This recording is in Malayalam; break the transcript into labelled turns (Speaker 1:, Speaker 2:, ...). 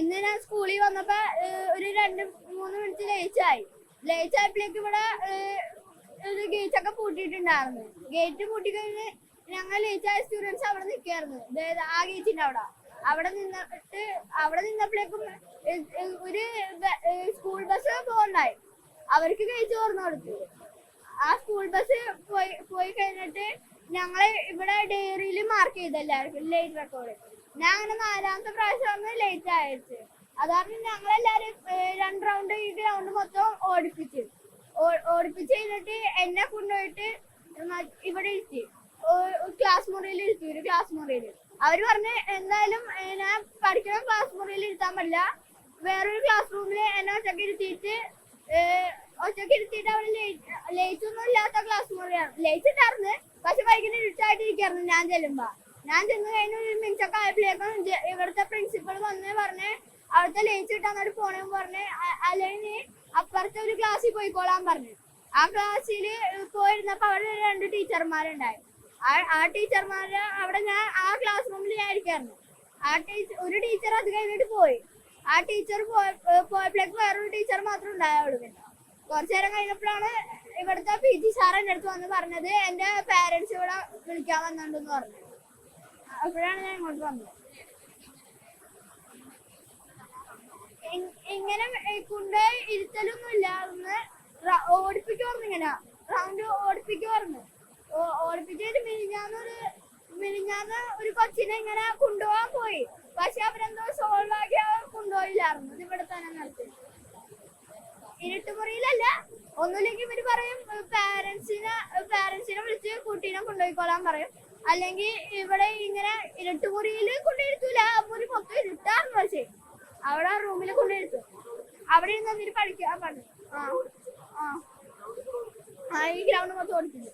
Speaker 1: ഇന്ന് ഞാൻ സ്കൂളിൽ വന്നപ്പോ ഒരു രണ്ട് മൂന്ന് മിനിറ്റ് ലേറ്റായി ലേറ്റ് ആയപ്പോഴേക്ക് ഇവിടെ ഗേറ്റ് ഒക്കെ പൂട്ടിയിട്ടുണ്ടായിരുന്നു. ഗേറ്റ് പൂട്ടിക്കഴിഞ്ഞ് ഞങ്ങൾ ലേറ്റ് ആയ സ്റ്റുഡൻസ് അവിടെ നിൽക്കായിരുന്നു ആ ഗേറ്റിന്റെ അവിടെ. അവിടെ നിന്നിട്ട് അവിടെ നിന്നപ്പോഴേക്കും ഒരു സ്കൂൾ ബസ് പോകണ്ടായി. അവർക്ക് ഗേറ്റ് തുറന്നു കൊടുത്തു. ആ സ്കൂൾ ബസ് പോയി പോയി കഴിഞ്ഞിട്ട് ഞങ്ങളെ ഇവിടെ ഡയറിയിൽ മാർക്ക് ചെയ്തല്ലായിരിക്കും ലൈറ്റ് റെക്കോർഡ് ഞാൻ അങ്ങനെ നാലാമത്തെ വന്ന് ലേറ്റ് ആയിട്ട്. അതാണ് ഞങ്ങളെല്ലാരും രണ്ട് റൗണ്ട് ഈ ഗ്രൗണ്ട് മൊത്തം ഓടിപ്പിച്ചു. ഓടിപ്പിച്ച് കഴിഞ്ഞിട്ട് എന്നെ കൊണ്ടുപോയിട്ട് ഇവിടെ ഇരുത്തി. ക്ലാസ് മുറിയിൽ ഇരുത്തി ഒരു ക്ലാസ് മുറിയിൽ. അവർ പറഞ്ഞ് എന്തായാലും ഞാൻ പഠിക്കുന്ന ക്ലാസ് മുറിയിൽ ഇരുത്താൻ പറ്റില്ല. വേറൊരു ക്ലാസ് റൂമിൽ എന്നെ ഒറ്റയ്ക്ക് ഇരുത്തിയിട്ട് ഒറ്റയ്ക്ക് ഇരുത്തിയിട്ട് അവിടെ ലേറ്റ് ഒന്നും ഇല്ലാത്ത ക്ലാസ് മുറിയാണ്. ലേറ്റ് ഇട്ടായിരുന്നു പക്ഷെ വൈകുന്നേരം ഇരുട്ടായിട്ടിരിക്കായിരുന്നു ഞാൻ ചെല്ലുമ്പോ. ഞാൻ ചെന്ന് കഴിഞ്ഞ ഒരു മിനിറ്റ് ഒക്കെ ആയപ്പോഴേക്കും ഇവിടുത്തെ പ്രിൻസിപ്പൾ വന്ന് പറഞ്ഞ് അവിടുത്തെ ലേറ്റ് ഇട്ടാന്നിട്ട് പോണെന്ന് പറഞ്ഞ് അല്ലെങ്കിൽ അപ്പുറത്തെ ഒരു ക്ലാസ്സിൽ പോയിക്കോളാൻ പറഞ്ഞു. ആ ക്ലാസ്സിൽ പോയിരുന്നപ്പോ അവിടെ രണ്ട് ടീച്ചർമാരുണ്ടായി. ആ- ടീച്ചർമാര് അവിടെ ഞാൻ ആ ക്ലാസ് റൂമിൽ ഞാൻ ഇരിക്കായിരുന്നു ആ ടീച്ചർ ഒരു ടീച്ചർ അത് കഴിഞ്ഞിട്ട് പോയി. ആ ടീച്ചർ പോയപ്പോഴേക്ക് വേറൊരു ടീച്ചർ മാത്രം ഉണ്ടായുള്ളൂ പിന്നെ. കുറച്ചു നേരം കഴിഞ്ഞപ്പോഴാണ് ഇവിടുത്തെ പി ജി സാർ എന്റെ അടുത്ത് വന്ന് പറഞ്ഞത് എന്റെ പാരൻസ് ഇവിടെ വിളിക്കാൻ വന്നിട്ടുണ്ടെന്ന് പറഞ്ഞു. അപ്പോഴാണ് ഞാൻ ഇങ്ങോട്ട് വന്നത്. ഇങ്ങനെ കൊണ്ട് ഇരുത്തലൊന്നുമില്ല ഒന്ന് റ- ഓടിപ്പിക്കുമായിരുന്നു ഇങ്ങനെ. റൗണ്ട് ഓടിപ്പിക്കുമായിരുന്നു ഓടിപ്പിച്ചിട്ട് മിനിഞ്ഞാന്നൊരു മിനിഞ്ഞാന്ന് ഒരു കൊച്ചിനെ ഇങ്ങനെ കൊണ്ടുപോകാൻ പോയി. പക്ഷെ അവരെന്തോ സോൾവ് ആക്കി അവർ കൊണ്ടുപോയില്ലായിരുന്നു. ഇവിടെ തന്നെ നിർത്തി ഇരുട്ടുമുറിയിലല്ല ഒന്നുമില്ലെങ്കിൽ ഇവർ പറയും പാരന്റ്സിനെ പാരന്റ്സിനെ വിളിച്ച് കുട്ടീനെ കൊണ്ടുപോയിക്കോളാൻ പറയും. അല്ലെങ്കിൽ ഇവിടെ ഇങ്ങനെ ഇരുട്ടുമുറിയിൽ കൊണ്ടിരുത്തൂല ആ മുറി മൊത്തം ഇരുട്ടായിരുന്നു പക്ഷേ. അവിടെ റൂമിൽ കൊണ്ടിരുത്തു അവിടെ ഇരുന്ന് എന്നിട്ട് പഠിക്കാൻ പറഞ്ഞു. ആ. ആ. ആ ഈ ഗ്രൗണ്ട് മൊത്തം ഓടിക്കുന്നു